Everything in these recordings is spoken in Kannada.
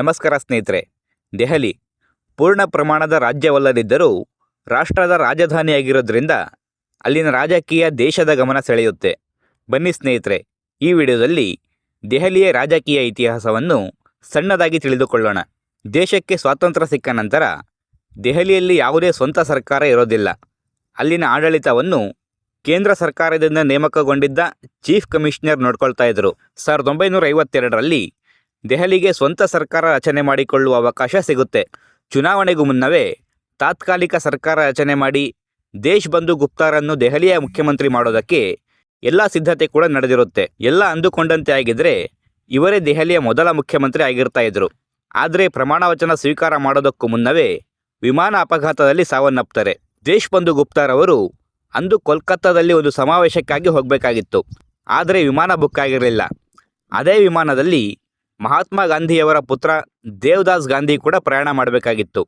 ನಮಸ್ಕಾರ ಸ್ನೇಹಿತರೆ. ದೆಹಲಿ ಪೂರ್ಣ ಪ್ರಮಾಣದ ರಾಜ್ಯವಲ್ಲದಿದ್ದರೂ ರಾಷ್ಟ್ರದ ರಾಜಧಾನಿಯಾಗಿರೋದ್ರಿಂದ ಅಲ್ಲಿನ ರಾಜಕೀಯ ದೇಶದ ಗಮನ ಸೆಳೆಯುತ್ತೆ. ಬನ್ನಿ ಸ್ನೇಹಿತರೆ, ಈ ವಿಡಿಯೋದಲ್ಲಿ ದೆಹಲಿಯ ರಾಜಕೀಯ ಇತಿಹಾಸವನ್ನು ಸಣ್ಣದಾಗಿ ತಿಳಿದುಕೊಳ್ಳೋಣ. ದೇಶಕ್ಕೆ ಸ್ವಾತಂತ್ರ್ಯ ಸಿಕ್ಕ ನಂತರ ದೆಹಲಿಯಲ್ಲಿ ಯಾವುದೇ ಸ್ವಂತ ಸರ್ಕಾರ ಇರೋದಿಲ್ಲ. ಅಲ್ಲಿನ ಆಡಳಿತವನ್ನು ಕೇಂದ್ರ ಸರ್ಕಾರದಿಂದ ನೇಮಕಗೊಂಡಿದ್ದ ಚೀಫ್ ಕಮಿಷನರ್ ನೋಡ್ಕೊಳ್ತಾ ಇದ್ರು. ಸಾವಿರದ ಒಂಬೈನೂರ ಐವತ್ತೆರಡರಲ್ಲಿ ದೆಹಲಿಗೆ ಸ್ವಂತ ಸರ್ಕಾರ ರಚನೆ ಮಾಡಿಕೊಳ್ಳುವ ಅವಕಾಶ ಸಿಗುತ್ತೆ. ಚುನಾವಣೆಗೂ ಮುನ್ನವೇ ತಾತ್ಕಾಲಿಕ ಸರ್ಕಾರ ರಚನೆ ಮಾಡಿ ದೇಶ್ ಬಂಧು ಗುಪ್ತಾರನ್ನು ದೆಹಲಿಯ ಮುಖ್ಯಮಂತ್ರಿ ಮಾಡೋದಕ್ಕೆ ಎಲ್ಲ ಸಿದ್ಧತೆ ಕೂಡ ನಡೆದಿರುತ್ತೆ. ಎಲ್ಲ ಅಂದುಕೊಂಡಂತೆ ಆಗಿದ್ರೆ ಇವರೇ ದೆಹಲಿಯ ಮೊದಲ ಮುಖ್ಯಮಂತ್ರಿ ಆಗಿರ್ತಾ ಇದ್ರು. ಆದರೆ ಪ್ರಮಾಣವಚನ ಸ್ವೀಕಾರ ಮಾಡೋದಕ್ಕೂ ಮುನ್ನವೇ ವಿಮಾನ ಅಪಘಾತದಲ್ಲಿ ಸಾವನ್ನಪ್ತಾರೆ. ದೇಶ್ ಬಂಧು ಗುಪ್ತಾರ್ ಅವರು ಅಂದು ಕೋಲ್ಕತ್ತಾದಲ್ಲಿ ಒಂದು ಸಮಾವೇಶಕ್ಕಾಗಿ ಹೋಗಬೇಕಾಗಿತ್ತು. ಆದರೆ ವಿಮಾನ ಬುಕ್ ಆಗಿರಲಿಲ್ಲ. ಅದೇ ವಿಮಾನದಲ್ಲಿ ಮಹಾತ್ಮ ಗಾಂಧಿಯವರ ಪುತ್ರ ದೇವದಾಸ್ ಗಾಂಧಿ ಕೂಡ ಪ್ರಯಾಣ ಮಾಡಬೇಕಾಗಿತ್ತು.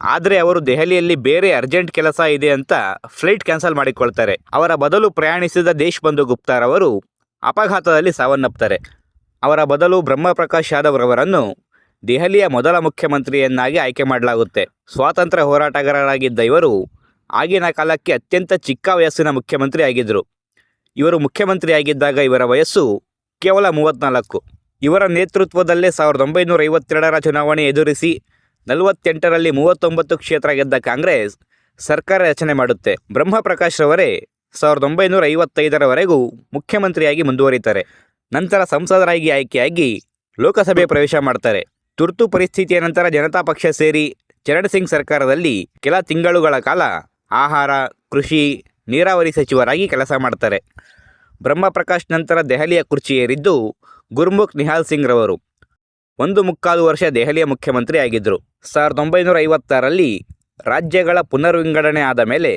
ಆದರೆ ಅವರು ದೆಹಲಿಯಲ್ಲಿ ಬೇರೆ ಅರ್ಜೆಂಟ್ ಕೆಲಸ ಇದೆ ಅಂತ ಫ್ಲೈಟ್ ಕ್ಯಾನ್ಸಲ್ ಮಾಡಿಕೊಳ್ತಾರೆ. ಅವರ ಬದಲು ಪ್ರಯಾಣಿಸಿದ ದೇಶ್ ಗುಪ್ತಾರವರು ಗುಪ್ತಾರ್ ಅಪಘಾತದಲ್ಲಿ ಸಾವನ್ನಪ್ತಾರೆ. ಅವರ ಬದಲು ಬ್ರಹ್ಮಪ್ರಕಾಶ್ ಯಾದವ್ ರವರನ್ನು ದೆಹಲಿಯ ಮೊದಲ ಮುಖ್ಯಮಂತ್ರಿಯನ್ನಾಗಿ ಆಯ್ಕೆ ಮಾಡಲಾಗುತ್ತೆ. ಸ್ವಾತಂತ್ರ್ಯ ಹೋರಾಟಗಾರರಾಗಿದ್ದ ಇವರು ಆಗಿನ ಕಾಲಕ್ಕೆ ಅತ್ಯಂತ ಚಿಕ್ಕ ವಯಸ್ಸಿನ ಮುಖ್ಯಮಂತ್ರಿ ಆಗಿದ್ದರು ಇವರು ಮುಖ್ಯಮಂತ್ರಿಯಾಗಿದ್ದಾಗ ಇವರ ವಯಸ್ಸು ಕೇವಲ ಮೂವತ್ತ್ನಾಲ್ಕು. ಇವರ ನೇತೃತ್ವದಲ್ಲೇ ಸಾವಿರದ ಒಂಬೈನೂರ ಐವತ್ತೆರಡರ ಚುನಾವಣೆ ಎದುರಿಸಿ ನಲವತ್ತೆಂಟರಲ್ಲಿ ಮೂವತ್ತೊಂಬತ್ತು ಕ್ಷೇತ್ರ ಗೆದ್ದ ಕಾಂಗ್ರೆಸ್ ಸರ್ಕಾರ ರಚನೆ ಮಾಡುತ್ತೆ. ಬ್ರಹ್ಮಪ್ರಕಾಶ್ ರವರೇ ಸಾವಿರದ ಒಂಬೈನೂರ ಐವತ್ತೈದರವರೆಗೂ ಮುಖ್ಯಮಂತ್ರಿಯಾಗಿ ಮುಂದುವರಿತಾರೆ. ನಂತರ ಸಂಸದರಾಗಿ ಆಯ್ಕೆಯಾಗಿ ಲೋಕಸಭೆ ಪ್ರವೇಶ ಮಾಡ್ತಾರೆ. ತುರ್ತು ಪರಿಸ್ಥಿತಿಯ ನಂತರ ಜನತಾ ಪಕ್ಷ ಸೇರಿ ಚರಣ್ ಸಿಂಗ್ ಸರ್ಕಾರದಲ್ಲಿ ಕೆಲ ತಿಂಗಳುಗಳ ಕಾಲ ಆಹಾರ, ಕೃಷಿ, ನೀರಾವರಿ ಸಚಿವರಾಗಿ ಕೆಲಸ ಮಾಡ್ತಾರೆ. ಬ್ರಹ್ಮಪ್ರಕಾಶ್ ನಂತರ ದೆಹಲಿಯ ಕುರ್ಚಿ ಏರಿದ್ದು ಗುರ್ಮುಖ್ ನಿಹಾಲ್ ಸಿಂಗ್ ರವರು ಒಂದು ಮುಕ್ಕಾಲು ವರ್ಷ ದೆಹಲಿಯ ಮುಖ್ಯಮಂತ್ರಿ ಆಗಿದ್ದರು. ಸಾವಿರದ ಒಂಬೈನೂರ ಐವತ್ತಾರಲ್ಲಿ ರಾಜ್ಯಗಳ ಪುನರ್ವಿಂಗಡಣೆ ಆದ ಮೇಲೆ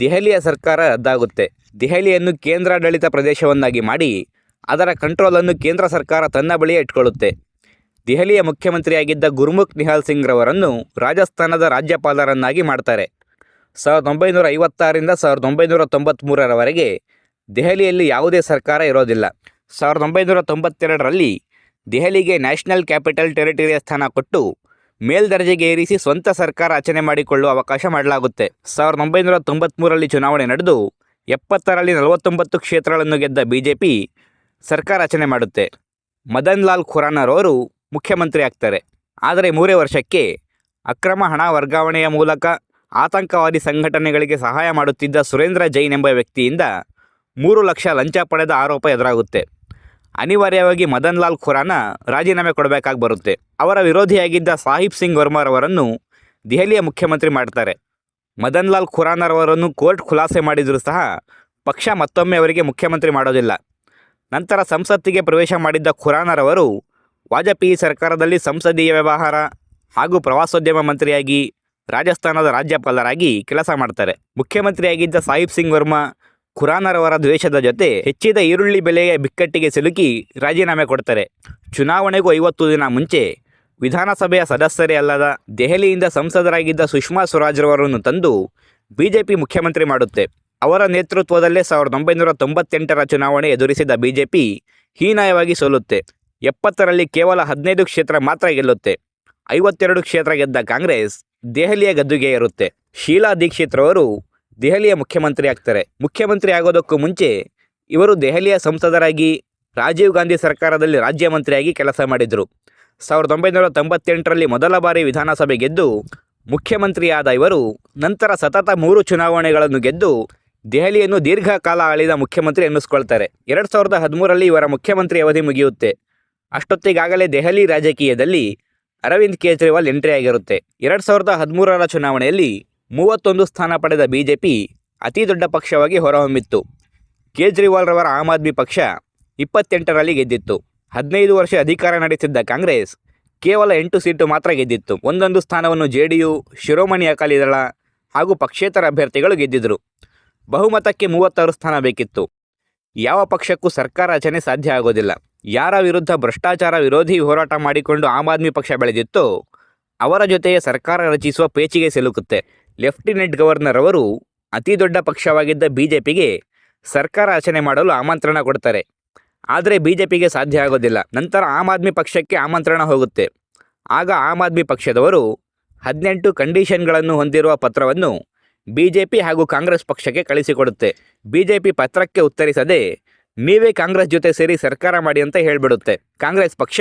ದೆಹಲಿಯ ಸರ್ಕಾರ ರದ್ದಾಗುತ್ತೆ. ದೆಹಲಿಯನ್ನು ಕೇಂದ್ರಾಡಳಿತ ಪ್ರದೇಶವನ್ನಾಗಿ ಮಾಡಿ ಅದರ ಕಂಟ್ರೋಲನ್ನು ಕೇಂದ್ರ ಸರ್ಕಾರ ತನ್ನ ಬಳಿಯೇ ಇಟ್ಕೊಳ್ಳುತ್ತೆ. ದೆಹಲಿಯ ಮುಖ್ಯಮಂತ್ರಿಯಾಗಿದ್ದ ಗುರ್ಮುಖ್ ನಿಹಾಲ್ ಸಿಂಗ್ ರವರನ್ನು ರಾಜಸ್ಥಾನದ ರಾಜ್ಯಪಾಲರನ್ನಾಗಿ ಮಾಡ್ತಾರೆ. ಸಾವಿರದ ಒಂಬೈನೂರ ಐವತ್ತಾರರಿಂದ ಸಾವಿರದ ಒಂಬೈನೂರ ತೊಂಬತ್ತ್ಮೂರರವರೆಗೆ ದೆಹಲಿಯಲ್ಲಿ ಯಾವುದೇ ಸರ್ಕಾರ ಇರೋದಿಲ್ಲ. ಸಾವಿರದ ಒಂಬೈನೂರ ತೊಂಬತ್ತೆರಡರಲ್ಲಿ ದೆಹಲಿಗೆ ನ್ಯಾಷನಲ್ ಕ್ಯಾಪಿಟಲ್ ಟೆರಿಟರಿಯ ಸ್ಥಾನ ಕೊಟ್ಟು ಮೇಲ್ದರ್ಜೆಗೆ ಏರಿಸಿ ಸ್ವಂತ ಸರ್ಕಾರ ರಚನೆ ಮಾಡಿಕೊಳ್ಳುವ ಅವಕಾಶ ಮಾಡಲಾಗುತ್ತೆ. ಸಾವಿರದ ಒಂಬೈನೂರ ತೊಂಬತ್ತ್ಮೂರರಲ್ಲಿ ಚುನಾವಣೆ ನಡೆದು ಎಪ್ಪತ್ತರಲ್ಲಿ ನಲವತ್ತೊಂಬತ್ತು ಕ್ಷೇತ್ರಗಳನ್ನು ಗೆದ್ದ ಬಿ ಜೆ ಪಿ ಸರ್ಕಾರ ರಚನೆ ಮಾಡುತ್ತೆ. ಮದನ್ ಲಾಲ್ ಖುರಾನರವರು ಮುಖ್ಯಮಂತ್ರಿ ಆಗ್ತಾರೆ. ಆದರೆ ಮೂರೇ ವರ್ಷಕ್ಕೆ ಅಕ್ರಮ ಹಣ ವರ್ಗಾವಣೆಯ ಮೂಲಕ ಆತಂಕವಾದಿ ಸಂಘಟನೆಗಳಿಗೆ ಸಹಾಯ ಮಾಡುತ್ತಿದ್ದ ಸುರೇಂದ್ರ ಜೈನ್ ಎಂಬ ವ್ಯಕ್ತಿಯಿಂದ ಮೂರು ಲಕ್ಷ ಲಂಚ ಪಡೆದ ಆರೋಪ ಎದುರಾಗುತ್ತೆ. ಅನಿವಾರ್ಯವಾಗಿ ಮದನ್ ಲಾಲ್ ಖುರಾನ ರಾಜೀನಾಮೆ ಕೊಡಬೇಕಾಗಿ ಬರುತ್ತೆ. ಅವರ ವಿರೋಧಿಯಾಗಿದ್ದ ಸಾಹಿಬ್ ಸಿಂಗ್ ವರ್ಮಾರವರನ್ನು ದೆಹಲಿಯ ಮುಖ್ಯಮಂತ್ರಿ ಮಾಡ್ತಾರೆ. ಮದನ್ ಲಾಲ್ ಖುರಾನರವರನ್ನು ಕೋರ್ಟ್ ಖುಲಾಸೆ ಮಾಡಿದರೂ ಸಹ ಪಕ್ಷ ಮತ್ತೊಮ್ಮೆ ಅವರಿಗೆ ಮುಖ್ಯಮಂತ್ರಿ ಮಾಡೋದಿಲ್ಲ. ನಂತರ ಸಂಸತ್ತಿಗೆ ಪ್ರವೇಶ ಮಾಡಿದ್ದ ಖುರಾನರವರು ವಾಜಪೇಯಿ ಸರ್ಕಾರದಲ್ಲಿ ಸಂಸದೀಯ ವ್ಯವಹಾರ ಹಾಗೂ ಪ್ರವಾಸೋದ್ಯಮ ಮಂತ್ರಿಯಾಗಿ ರಾಜಸ್ಥಾನದ ರಾಜ್ಯಪಾಲರಾಗಿ ಕೆಲಸ ಮಾಡ್ತಾರೆ. ಮುಖ್ಯಮಂತ್ರಿಯಾಗಿದ್ದ ಸಾಹಿಬ್ ಸಿಂಗ್ ವರ್ಮಾ ಖುರಾನರವರ ದ್ವೇಷದ ಜೊತೆ ಹೆಚ್ಚಿದ ಈರುಳ್ಳಿ ಬೆಲೆಯ ಬಿಕ್ಕಟ್ಟಿಗೆ ಸಿಲುಕಿ ರಾಜೀನಾಮೆ ಕೊಡ್ತಾರೆ. ಚುನಾವಣೆಗೂ ಐವತ್ತು ದಿನ ಮುಂಚೆ ವಿಧಾನಸಭೆಯ ಸದಸ್ಯರೇ ಅಲ್ಲದ ದೆಹಲಿಯಿಂದ ಸಂಸದರಾಗಿದ್ದ ಸುಷ್ಮಾ ಸ್ವರಾಜ್ರವರನ್ನು ತಂದು ಬಿಜೆಪಿ ಮುಖ್ಯಮಂತ್ರಿ ಮಾಡುತ್ತೆ. ಅವರ ನೇತೃತ್ವದಲ್ಲೇ ಸಾವಿರದ ಒಂಬೈನೂರ ತೊಂಬತ್ತೆಂಟರ ಚುನಾವಣೆ ಎದುರಿಸಿದ ಬಿಜೆಪಿ ಹೀನಾಯವಾಗಿ ಸೋಲುತ್ತೆ. ಎಪ್ಪತ್ತರಲ್ಲಿ ಕೇವಲ ಹದಿನೈದು ಕ್ಷೇತ್ರ ಮಾತ್ರ ಗೆಲ್ಲುತ್ತೆ. ಐವತ್ತೆರಡು ಕ್ಷೇತ್ರ ಗೆದ್ದ ಕಾಂಗ್ರೆಸ್ ದೆಹಲಿಯ ಗದ್ದುಗೆ ಇರುತ್ತೆ. ಶೀಲಾ ದೀಕ್ಷಿತ್ ರವರು ದೆಹಲಿಯ ಮುಖ್ಯಮಂತ್ರಿ ಆಗ್ತಾರೆ. ಮುಖ್ಯಮಂತ್ರಿ ಆಗೋದಕ್ಕೂ ಮುಂಚೆ ಇವರು ದೆಹಲಿಯ ಸಂಸದರಾಗಿ, ರಾಜೀವ್ ಗಾಂಧಿ ಸರ್ಕಾರದಲ್ಲಿ ರಾಜ್ಯ ಮಂತ್ರಿಯಾಗಿ ಕೆಲಸ ಮಾಡಿದರು. ಸಾವಿರದ ಒಂಬೈನೂರ ತೊಂಬತ್ತೆಂಟರಲ್ಲಿ ಮೊದಲ ಬಾರಿ ವಿಧಾನಸಭೆ ಗೆದ್ದು, ಮುಖ್ಯಮಂತ್ರಿಯಾದ ಇವರು ನಂತರ ಸತತ ಮೂರು ಚುನಾವಣೆಗಳನ್ನು ಗೆದ್ದು, ದೆಹಲಿಯನ್ನು ದೀರ್ಘಕಾಲ ಆಳಿದ ಮುಖ್ಯಮಂತ್ರಿ ಎನ್ನಿಸ್ಕೊಳ್ತಾರೆ ಎರಡು ಸಾವಿರದ ಹದಿಮೂರರಲ್ಲಿ ಇವರ ಮುಖ್ಯಮಂತ್ರಿ ಅವಧಿ ಮುಗಿಯುತ್ತೆ. ಅಷ್ಟೊತ್ತಿಗಾಗಲೇ ದೆಹಲಿ ರಾಜಕೀಯದಲ್ಲಿ ಅರವಿಂದ್ ಕೇಜ್ರಿವಾಲ್ ಎಂಟ್ರಿ ಆಗಿರುತ್ತೆ ಎರಡು ಸಾವಿರದ ಹದಿಮೂರರ ಚುನಾವಣೆಯಲ್ಲಿ ಮೂವತ್ತೊಂದು ಸ್ಥಾನ ಪಡೆದ ಬಿಜೆಪಿ ಅತಿ ದೊಡ್ಡ ಪಕ್ಷವಾಗಿ ಹೊರಹೊಮ್ಮಿತ್ತು. ಕೇಜ್ರಿವಾಲ್ ರವರ ಆಮ್ ಆದ್ಮಿ ಪಕ್ಷ ಇಪ್ಪತ್ತೆಂಟರಲ್ಲಿ ಗೆದ್ದಿತ್ತು. ಹದಿನೈದು ವರ್ಷ ಅಧಿಕಾರ ನಡೆಸಿದ್ದ ಕಾಂಗ್ರೆಸ್ ಕೇವಲ ಎಂಟು ಸೀಟು ಮಾತ್ರ ಗೆದ್ದಿತ್ತು. ಒಂದೊಂದು ಸ್ಥಾನವನ್ನು J D U Shiromani Akali Dal ಹಾಗೂ ಪಕ್ಷೇತರ ಅಭ್ಯರ್ಥಿಗಳು ಗೆದ್ದಿದ್ದರು ಬಹುಮತಕ್ಕೆ ಮೂವತ್ತಾರು ಸ್ಥಾನ ಬೇಕಿತ್ತು. ಯಾವ ಪಕ್ಷಕ್ಕೂ ಸರ್ಕಾರ ರಚನೆ ಸಾಧ್ಯ ಆಗೋದಿಲ್ಲ. ಯಾರ ವಿರುದ್ಧ ಭ್ರಷ್ಟಾಚಾರ ವಿರೋಧಿ ಹೋರಾಟ ಮಾಡಿಕೊಂಡು ಆಮ್ ಆದ್ಮಿ ಪಕ್ಷ ಬೆಳೆದಿತ್ತೋ ಅವರ ಜೊತೆಯೇ ಸರ್ಕಾರ ರಚಿಸುವ ಪೇಚಿಗೆ ಸಿಲುಕುತ್ತೆ. ಲೆಫ್ಟಿನೆಂಟ್ ಗವರ್ನರ್ ಅವರು ಅತಿ ದೊಡ್ಡ ಪಕ್ಷವಾಗಿದ್ದ ಬಿಜೆಪಿಗೆ ಸರ್ಕಾರ ರಚನೆ ಮಾಡಲು ಆಮಂತ್ರಣ ಕೊಡ್ತಾರೆ. ಆದರೆ ಬಿ ಜೆ ಪಿಗೆ ಸಾಧ್ಯ ಆಗೋದಿಲ್ಲ. ನಂತರ ಆಮ್ ಆದ್ಮಿ ಪಕ್ಷಕ್ಕೆ ಆಮಂತ್ರಣ ಹೋಗುತ್ತೆ. ಆಗ ಆಮ್ ಆದ್ಮಿ ಪಕ್ಷದವರು ಹದಿನೆಂಟು ಕಂಡೀಷನ್ಗಳನ್ನು ಹೊಂದಿರುವ ಪತ್ರವನ್ನು ಬಿ ಜೆ ಪಿ ಹಾಗೂ ಕಾಂಗ್ರೆಸ್ ಪಕ್ಷಕ್ಕೆ ಕಳಿಸಿಕೊಡುತ್ತೆ. ಬಿ ಜೆ ಪಿ ಪತ್ರಕ್ಕೆ ಉತ್ತರಿಸದೆ ನೀವೇ ಕಾಂಗ್ರೆಸ್ ಜೊತೆ ಸೇರಿ ಸರ್ಕಾರ ಮಾಡಿ ಅಂತ ಹೇಳಿಬಿಡುತ್ತೆ. ಕಾಂಗ್ರೆಸ್ ಪಕ್ಷ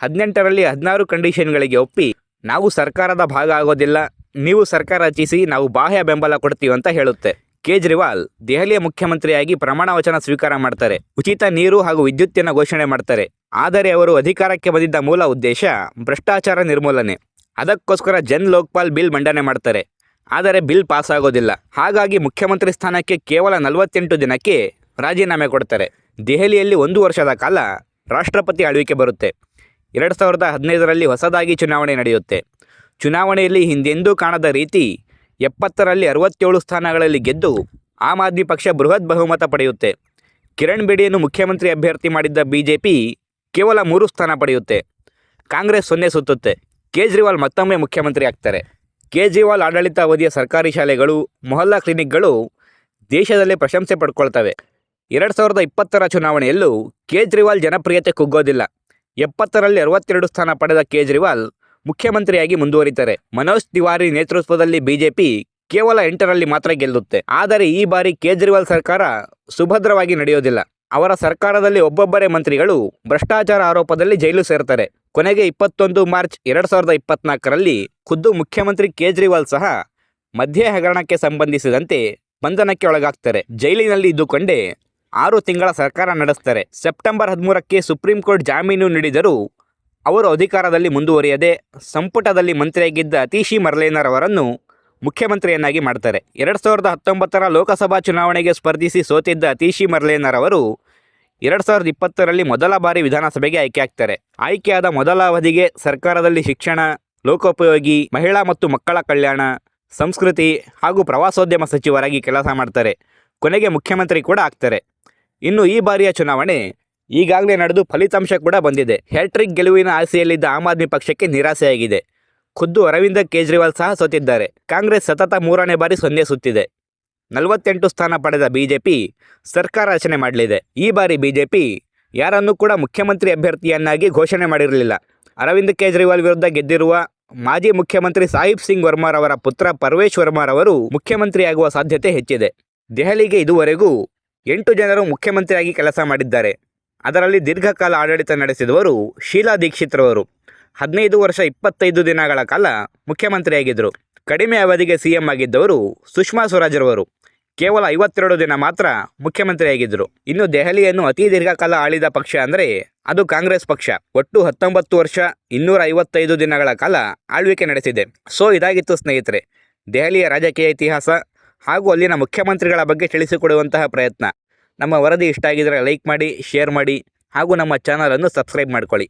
ಹದಿನೆಂಟರಲ್ಲಿ ಹದಿನಾರು ಕಂಡೀಷನ್ಗಳಿಗೆ ಒಪ್ಪಿ ನಾವು ಸರ್ಕಾರದ ಭಾಗ ಆಗೋದಿಲ್ಲ, ನೀವು ಸರ್ಕಾರ ರಚಿಸಿ ನಾವು ಬಾಹ್ಯ ಬೆಂಬಲ ಕೊಡ್ತೀವಿ ಅಂತ ಹೇಳುತ್ತೆ. ಕೇಜ್ರಿವಾಲ್ ದೆಹಲಿಯ ಮುಖ್ಯಮಂತ್ರಿಯಾಗಿ ಪ್ರಮಾಣ ವಚನ ಸ್ವೀಕಾರ ಮಾಡ್ತಾರೆ, ಉಚಿತ ನೀರು ಹಾಗೂ ವಿದ್ಯುತ್ತಿನ ಘೋಷಣೆ ಮಾಡ್ತಾರೆ. ಆದರೆ ಅವರು ಅಧಿಕಾರಕ್ಕೆ ಬಂದಿದ್ದ ಮೂಲ ಉದ್ದೇಶ ಭ್ರಷ್ಟಾಚಾರ ನಿರ್ಮೂಲನೆ. ಅದಕ್ಕೋಸ್ಕರ ಜನ್ ಲೋಕ್ಪಾಲ್ ಬಿಲ್ ಮಂಡನೆ ಮಾಡ್ತಾರೆ. ಆದರೆ ಬಿಲ್ ಪಾಸ್ ಆಗೋದಿಲ್ಲ ಹಾಗಾಗಿ ಮುಖ್ಯಮಂತ್ರಿ ಸ್ಥಾನಕ್ಕೆ ಕೇವಲ ನಲವತ್ತೆಂಟು ದಿನಕ್ಕೆ ರಾಜೀನಾಮೆ ಕೊಡ್ತಾರೆ. ದೆಹಲಿಯಲ್ಲಿ ಒಂದು ವರ್ಷದ ಕಾಲ ರಾಷ್ಟ್ರಪತಿ ಆಳ್ವಿಕೆ ಬರುತ್ತೆ. ಎರಡು ಸಾವಿರದ ಹದಿನೈದರಲ್ಲಿ ಹೊಸದಾಗಿ ಚುನಾವಣೆ ನಡೆಯುತ್ತೆ. ಚುನಾವಣೆಯಲ್ಲಿ ಹಿಂದೆಂದೂ ಕಾಣದ ರೀತಿ ಎಪ್ಪತ್ತರಲ್ಲಿ ಅರವತ್ತೇಳು ಸ್ಥಾನಗಳಲ್ಲಿ ಗೆದ್ದು ಆಮ್ ಆದ್ಮಿ ಪಕ್ಷ ಬೃಹತ್ ಬಹುಮತ ಪಡೆಯುತ್ತೆ. ಕಿರಣ್ ಬೇಡಿಯನ್ನು ಮುಖ್ಯಮಂತ್ರಿ ಅಭ್ಯರ್ಥಿ ಮಾಡಿದ್ದ ಬಿಜೆಪಿ ಕೇವಲ ಮೂರು ಸ್ಥಾನ ಪಡೆಯುತ್ತೆ. ಕಾಂಗ್ರೆಸ್ ಸೊನ್ನೆ ಸುತ್ತುತ್ತೆ. ಕೇಜ್ರಿವಾಲ್ ಮತ್ತೊಮ್ಮೆ ಮುಖ್ಯಮಂತ್ರಿ ಆಗ್ತಾರೆ. ಕೇಜ್ರಿವಾಲ್ ಆಡಳಿತ ಅವಧಿಯ ಸರ್ಕಾರಿ ಶಾಲೆಗಳು, ಮೊಹಲ್ಲಾ ಕ್ಲಿನಿಕ್ಗಳು ದೇಶದಲ್ಲೇ ಪ್ರಶಂಸೆ ಪಡ್ಕೊಳ್ತವೆ. ಎರಡು ಸಾವಿರದ ಇಪ್ಪತ್ತರ ಚುನಾವಣೆಯಲ್ಲೂ ಕೇಜ್ರಿವಾಲ್ ಜನಪ್ರಿಯತೆ ಕುಗ್ಗೋದಿಲ್ಲ. ಎಪ್ಪತ್ತರಲ್ಲಿ ಅರವತ್ತೆರಡು ಸ್ಥಾನ ಪಡೆದ ಕೇಜ್ರಿವಾಲ್ ಮುಖ್ಯಮಂತ್ರಿಯಾಗಿ ಮುಂದುವರಿತಾರೆ. ಮನೋಜ್ ತಿವಾರಿ ನೇತೃತ್ವದಲ್ಲಿ ಬಿಜೆಪಿ ಕೇವಲ ಎಂಟರಲ್ಲಿ ಮಾತ್ರ ಗೆಲ್ಲುತ್ತೆ. ಆದರೆ ಈ ಬಾರಿ ಕೇಜ್ರಿವಾಲ್ ಸರ್ಕಾರ ಸುಭದ್ರವಾಗಿ ನಡೆಯೋದಿಲ್ಲ. ಅವರ ಸರ್ಕಾರದಲ್ಲಿ ಒಬ್ಬೊಬ್ಬರೇ ಮಂತ್ರಿಗಳು ಭ್ರಷ್ಟಾಚಾರ ಆರೋಪದಲ್ಲಿ ಜೈಲು ಸೇರ್ತಾರೆ. ಕೊನೆಗೆ ಇಪ್ಪತ್ತೊಂದು ಮಾರ್ಚ್ ಎರಡು ಸಾವಿರದ ಇಪ್ಪತ್ನಾಲ್ಕರಲ್ಲಿ ಖುದ್ದು ಮುಖ್ಯಮಂತ್ರಿ ಕೇಜ್ರಿವಾಲ್ ಸಹ ಮಧ್ಯೆ ಹಗರಣಕ್ಕೆ ಸಂಬಂಧಿಸಿದಂತೆ ಬಂಧನಕ್ಕೆ ಒಳಗಾಗ್ತಾರೆ. ಜೈಲಿನಲ್ಲಿ ಇದ್ದುಕೊಂಡೇ ಆರು ತಿಂಗಳ ಸರ್ಕಾರ ನಡೆಸ್ತಾರೆ. ಸೆಪ್ಟೆಂಬರ್ ಹದಿಮೂರಕ್ಕೆ ಸುಪ್ರೀಂ ಕೋರ್ಟ್ ಜಾಮೀನು ನೀಡಿದರೂ ಅವರು ಅಧಿಕಾರದಲ್ಲಿ ಮುಂದುವರಿಯದೆ ಸಂಪುಟದಲ್ಲಿ ಮಂತ್ರಿಯಾಗಿದ್ದ ಅತೀಶಿ ಮರ್ಲೇನರ್ ಅವರನ್ನು ಮುಖ್ಯಮಂತ್ರಿಯನ್ನಾಗಿ ಮಾಡ್ತಾರೆ. ಎರಡು ಸಾವಿರದ ಹತ್ತೊಂಬತ್ತರ ಲೋಕಸಭಾ ಚುನಾವಣೆಗೆ ಸ್ಪರ್ಧಿಸಿ ಸೋತಿದ್ದ ಅತೀಶಿ ಮರ್ಲೇನರ್ ಅವರು ಎರಡು ಸಾವಿರದ ಇಪ್ಪತ್ತರಲ್ಲಿ ಮೊದಲ ಬಾರಿ ವಿಧಾನಸಭೆಗೆ ಆಯ್ಕೆ ಆಗ್ತಾರೆ. ಆಯ್ಕೆಯಾದ ಮೊದಲ ಅವಧಿಗೆ ಸರ್ಕಾರದಲ್ಲಿ ಶಿಕ್ಷಣ, ಲೋಕೋಪಯೋಗಿ, ಮಹಿಳಾ ಮತ್ತು ಮಕ್ಕಳ ಕಲ್ಯಾಣ, ಸಂಸ್ಕೃತಿ ಹಾಗೂ ಪ್ರವಾಸೋದ್ಯಮ ಸಚಿವರಾಗಿ ಕೆಲಸ ಮಾಡ್ತಾರೆ. ಕೊನೆಗೆ ಮುಖ್ಯಮಂತ್ರಿ ಕೂಡ ಆಗ್ತಾರೆ. ಇನ್ನು ಈ ಬಾರಿಯ ಚುನಾವಣೆ ಈಗಾಗಲೇ ನಡೆದು ಫಲಿತಾಂಶ ಕೂಡ ಬಂದಿದೆ. ಹ್ಯಾಟ್ರಿಕ್ ಗೆಲುವಿನ ಆಸೆಯಲ್ಲಿದ್ದ ಆಮ್ ಆದ್ಮಿ ಪಕ್ಷಕ್ಕೆ ನಿರಾಸೆಯಾಗಿದೆ. ಖುದ್ದು ಅರವಿಂದ ಕೇಜ್ರಿವಾಲ್ ಸಹ ಸೋತಿದ್ದಾರೆ. ಕಾಂಗ್ರೆಸ್ ಸತತ ಮೂರನೇ ಬಾರಿ ಸೊನ್ನೆ ಸುತ್ತಿದೆ. ನಲವತ್ತೆಂಟು ಸ್ಥಾನ ಪಡೆದ ಬಿಜೆಪಿ ಸರ್ಕಾರ ರಚನೆ ಮಾಡಲಿದೆ. ಈ ಬಾರಿ ಬಿಜೆಪಿ ಯಾರನ್ನೂ ಕೂಡ ಮುಖ್ಯಮಂತ್ರಿ ಅಭ್ಯರ್ಥಿಯನ್ನಾಗಿ ಘೋಷಣೆ ಮಾಡಿರಲಿಲ್ಲ. ಅರವಿಂದ್ ಕೇಜ್ರಿವಾಲ್ ವಿರುದ್ಧ ಗೆದ್ದಿರುವ ಮಾಜಿ ಮುಖ್ಯಮಂತ್ರಿ ಸಾಹಿಬ್ ಸಿಂಗ್ ವರ್ಮಾರವರ ಪುತ್ರ ಪರ್ವೇಶ್ ವರ್ಮಾರವರು ಮುಖ್ಯಮಂತ್ರಿಯಾಗುವ ಸಾಧ್ಯತೆ ಹೆಚ್ಚಿದೆ. ದೆಹಲಿಗೆ ಇದುವರೆಗೂ ಎಂಟು ಜನರು ಮುಖ್ಯಮಂತ್ರಿಯಾಗಿ ಕೆಲಸ ಮಾಡಿದ್ದಾರೆ. ಅದರಲ್ಲಿ ದೀರ್ಘಕಾಲ ಆಡಳಿತ ನಡೆಸಿದವರು ಶೀಲಾ ದೀಕ್ಷಿತ್ರವರು. ಹದಿನೈದು ವರ್ಷ ಇಪ್ಪತ್ತೈದು ದಿನಗಳ ಕಾಲ ಮುಖ್ಯಮಂತ್ರಿಯಾಗಿದ್ದರು. ಕಡಿಮೆ ಅವಧಿಗೆ ಸಿಎಂ ಆಗಿದ್ದವರು ಸುಷ್ಮಾ ಸ್ವರಾಜ್ರವರು. ಕೇವಲ ಐವತ್ತೆರಡು ದಿನ ಮಾತ್ರ ಮುಖ್ಯಮಂತ್ರಿಯಾಗಿದ್ದರು. ಇನ್ನು ದೆಹಲಿಯನ್ನು ಅತಿ ದೀರ್ಘಕಾಲ ಆಳಿದ ಪಕ್ಷ ಅಂದರೆ ಅದು ಕಾಂಗ್ರೆಸ್ ಪಕ್ಷ. ಒಟ್ಟು ಹತ್ತೊಂಬತ್ತು ವರ್ಷ ಇನ್ನೂರ ಐವತ್ತೈದು ದಿನಗಳ ಕಾಲ ಆಳ್ವಿಕೆ ನಡೆಸಿದೆ. ಸೊ ಇದಾಗಿತ್ತು ಸ್ನೇಹಿತರೆ. ದೆಹಲಿಯ ರಾಜಕೀಯ ಇತಿಹಾಸ ಹಾಗೂ ಅಲ್ಲಿನ ಮುಖ್ಯಮಂತ್ರಿಗಳ ಬಗ್ಗೆ ತಿಳಿಸಿಕೊಡುವಂತಹ ಪ್ರಯತ್ನ. ನಮ್ಮ ವರದಿ ಇಷ್ಟ ಆಗಿದ್ದರೆ ಲೈಕ್ ಮಾಡಿ, ಶೇರ್ ಮಾಡಿ ಹಾಗೂ ನಮ್ಮ ಚಾನಲನ್ನು ಸಬ್ಸ್ಕ್ರೈಬ್ ಮಾಡ್ಕೊಳ್ಳಿ.